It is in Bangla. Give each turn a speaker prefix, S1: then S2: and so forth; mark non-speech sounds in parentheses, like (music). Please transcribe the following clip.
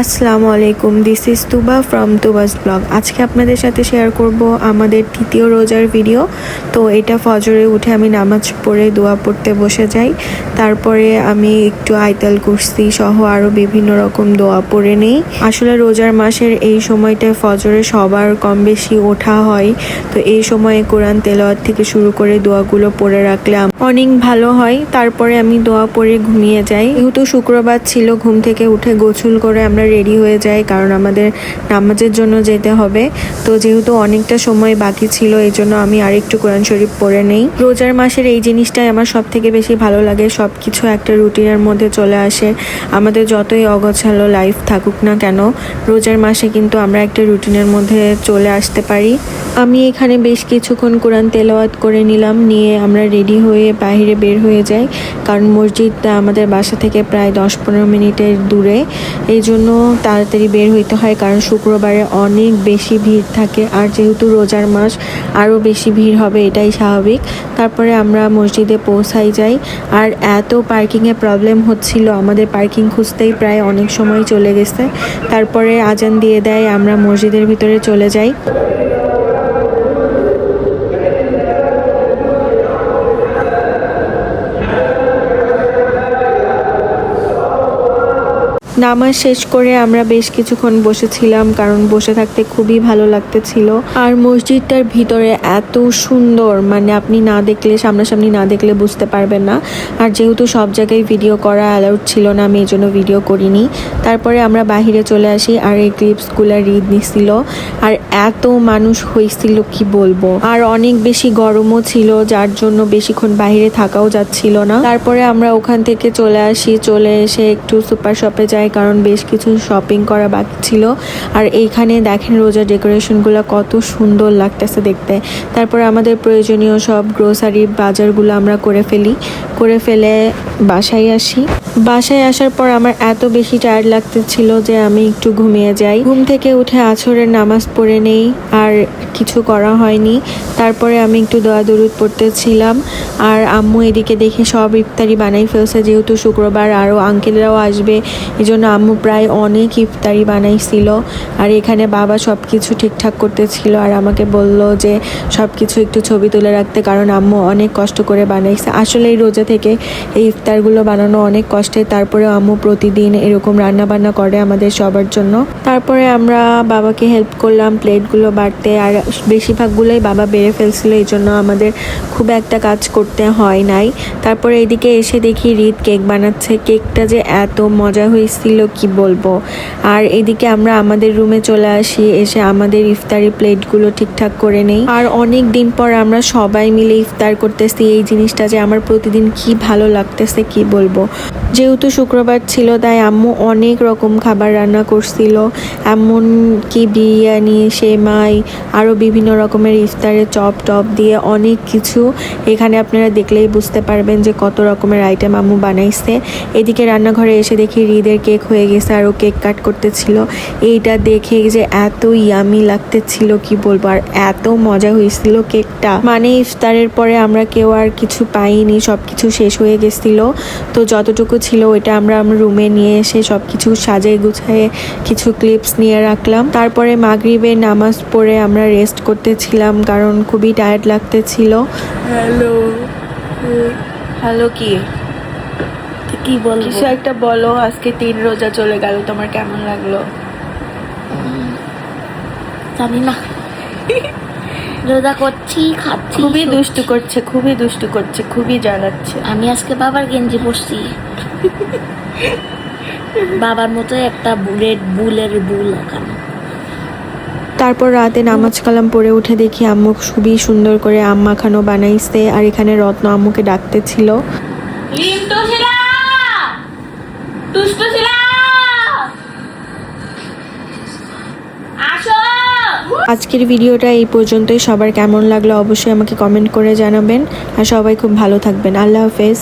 S1: আসসালামু আলাইকুম this is Tuba from Tuba's blog আজকে আপনাদের সাথে শেয়ার করব আমাদের তৃতীয় রোজার ভিডিও তো এটা ফজরে উঠে আমি নামাজ পড়ে দোয়া পড়তে বসে যাই। তারপরে আমি একটু আয়তাল কুর্সি সহ আরও বিভিন্ন রকম দোয়া পড়ে নেই। আসলে রোজার মাসের এই সময়টায় ফজরে সবার কম বেশি ওঠা হয়। তো এই সময়ে কোরআন তেলাওয়াত থেকে শুরু করে দোয়াগুলো পড়ে রাখলে অনেক ভালো হয়, তারপরে আমি দোয়া পরে ঘুমিয়ে যাই। যেহেতু শুক্রবার ছিল, ঘুম থেকে উঠে গোসল করে আমরা রেডি হয়ে যাই, কারণ আমাদের নামাজের জন্য যেতে হবে। তো যেহেতু অনেকটা সময় বাকি ছিল, এই জন্য আমি আরেকটু কোরআন শরীফ পড়ে নেই। রোজার মাসের এই জিনিসটাই আমার সব থেকে বেশি ভালো লাগে সব কিছু একটা রুটিনের মধ্যে চলে আসে। আমাদের যতই অগোছালো লাইফ থাকুক না কেন, রোজার মাসে কিন্তু আমরা একটা রুটিনের মধ্যে চলে আসতে পারি। আমি এখানে বেশ কিছুক্ষণ কোরআন তেলাওয়াত করে নিলাম, নিয়ে আমরা রেডি হয়ে বাইরে বের হয়ে যাই। কারণ মসজিদটা আমাদের বাসা থেকে প্রায় দশ পনেরো মিনিটের দূরে। এই জন্য তাড়াতাড়ি বের হইতে হয়, কারণ শুক্রবারে অনেক বেশি ভিড় থাকে। আর যেহেতু রোজার মাস, আরও বেশি ভিড় হবে, এটাই স্বাভাবিক। তারপরে আমরা মসজিদে পৌঁছাই যাই। আর এত পার্কিংয়ে প্রবলেম হচ্ছিল, আমাদের পার্কিং খুঁজতেই প্রায় অনেক সময় চলে গেছে। তারপরে আজান দিয়ে দেয়, আমরা মসজিদের ভিতরে চলে যাই। নামাজ শেষ করে আমরা বেশ কিছুক্ষণ বসেছিলাম, কারণ বসে থাকতে খুবই ভালো লাগতেছিল। আর মসজিদটার ভিতরে এত সুন্দর মানে আপনি না দেখলে, সামনাসামনি না দেখলে বুঝতে পারবেন না। আর যেহেতু সব জায়গায় ভিডিও করা অ্যালাউড ছিল না, আমি এই জন্য ভিডিও করিনি। তারপরে আমরা বাহিরে চলে আসি, আর এই ক্লিপসগুলো রিড নিছিল। আর এত মানুষ হয়েছিল, কি বলব? আর অনেক বেশি গরমও ছিল, যার জন্য বেশিক্ষণ বাইরে থাকাও যাচ্ছিল না। তারপরে আমরা ওখান থেকে চলে আসি, চলে এসে একটু সুপার শপে যাই কারণ বেশ কিছু শপিং করা বাকি ছিল। আর এইখানে দেখেন রোজার ডেকোরেশনগুলো কত সুন্দর লাগতেছে দেখতে। তারপরে আমাদের প্রয়োজনীয় সব গ্রোসারি বাজারগুলো আমরা করে ফেলি। করে ফেলে বাসায় আসি। বাসায় আসার পর আমার এত বেশি টায়ার্ড লাগতেছিল যে আমি একটু ঘুমিয়ে যাই। ঘুম থেকে উঠে আছরের নামাজ পড়ে নেই, আর কিছু করা হয়নি। তারপরে আমি একটু দোয়া দরুদ পড়তেছিলাম। আর আম্মু এদিকে দেখে সব ইফতারি বানাই ফেলছে, যেহেতু শুক্রবার আরও আঙ্কেলরাও আসবে এই জন্য আম্মু প্রায় অনেক ইফতারি বানাইছিল আর এখানে বাবা সব কিছু ঠিকঠাক করতেছিল আর আমাকে বলল যে সব কিছু একটু ছবি তুলে রাখতে কারণ আম্মু অনেক কষ্ট করে বানাইছে। আসলে এই রোজা থেকে এই ইফতারগুলো বানানো অনেক কষ্টের তারপরে আম্মু প্রতিদিন এরকম রান্না বান্না করে আমাদের সবার জন্য। তারপরে আমরা বাবাকে হেল্প করলাম, প্লেটগুলো বাড়তে আর বেশিরভাগগুলোই বাবা বেড়ে ফেলছিল, এই জন্য আমাদের খুব একটা কাজ করতে হয় নাই। তারপরে এদিকে এসে দেখি রিদ কেক বানাচ্ছে। কেকটা যে এত মজা হয়েছিল কি বলব? আর এদিকে আমরা আমাদের রুমে চলে আসি, এসে আমাদের ইফতারি প্লেটগুলো ঠিকঠাক করে নেই। আর অনেক দিন পর আমরা সবাই মিলে ইফতার করতেছি, এই জিনিসটা যে আমার প্রতিদিন কি ভালো লাগতেছে, কি বলব? যেহেতু শুক্রবার ছিল, তাই আম্মু অনেক রকম খাবার রান্না করছিল। এমন কি বিরিয়ানি, সেমাই আরও বিভিন্ন রকমের ইফতারের চপ টপ দিয়ে অনেক কিছু। এখানে আপনারা দেখলেই বুঝতে পারবেন যে কত রকমের আইটেম আম্মু বানাইছে। এদিকে রান্নাঘরে এসে দেখি হৃদের কেক হয়ে গেছে আর ও কেক কাট করতেছিল। এইটা দেখে যে এত ইয়ামি লাগতেছিল কি বলব? আর এত মজা হয়েছিল কেকটা মানে ইফতারের পরে আমরা কেউ আর কিছু পাইনি সব কিছু শেষ হয়ে গেছিল। তো যতটুকু ছিল ওইটা আমরা আমার রুমে নিয়ে এসে সব কিছু সাজিয়ে গুছায়ে কিছু ক্লিপস নিয়ে রাখলাম। তারপরে মাগরিবের নামাজ পড়ে আমরা রেস্ট করতেছিলাম কারণ খুবই টায়ার্ড লাগতেছিল।
S2: হ্যালো
S1: হ্যালো কি?
S2: কি বলব?
S1: কিছু একটা বলো আজকে তিন রোজা চলে গেল তোমার কেমন লাগল?
S2: জানি না (laughs) রোজা করছি খাচ্ছি
S1: খুবই দুষ্টু করছে খুবই দুষ্টু করছে খুবই জ্বালাচ্ছে।
S2: আমি আজকে বাবার গেঞ্জি পরছি। (laughs) বাবার মতো একটা বুলেট বুলের বুল লাগানো।
S1: তারপর রাতে নামাজ কালাম পড়ে উঠে দেখি আম্মু খুবই সুন্দর করে আম মাখানো বানাইছে আর এখানে রত্ন আম্মুকে ডাকতেছিল। আজকের ভিডিওটা এই পর্যন্তই। সবার কেমন লাগল অবশ্যই আমাকে কমেন্ট করে জানাবেন। আর সবাই খুব ভালো থাকবেন। আল্লাহ হাফেজ।